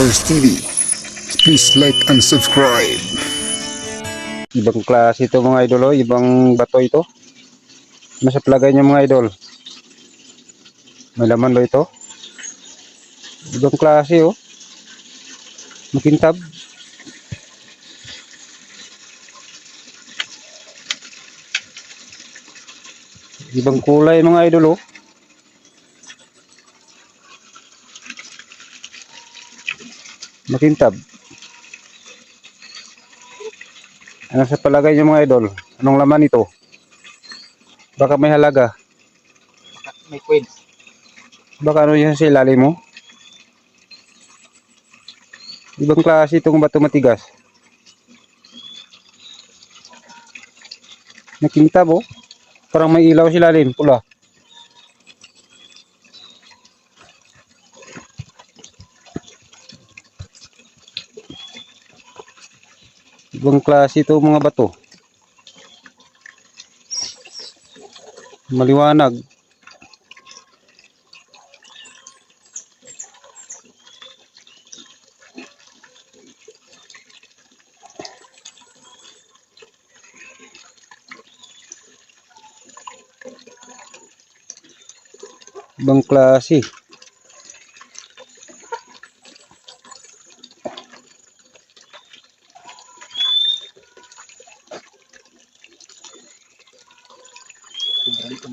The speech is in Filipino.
First TV. Please like and subscribe. Ibang klase ito mga idol, oh. ibang bato ito. Ano sa palagay niyo mga idol? May laman ba ito? Ibang klase oh. Makintab. Ibang kulay mga idol oh. Makintab. Ano sa palagay niyo mga idol? Anong laman ito? Baka may halaga. May coins. Baka ano yan sa ilalim mo? Ibang klase itong bato matigas. Nakintab oh. Parang may ilaw sa ilalim. Pula. Ibang klase ito mga bato. Maliwanag. Ibang klase. আলাইকুম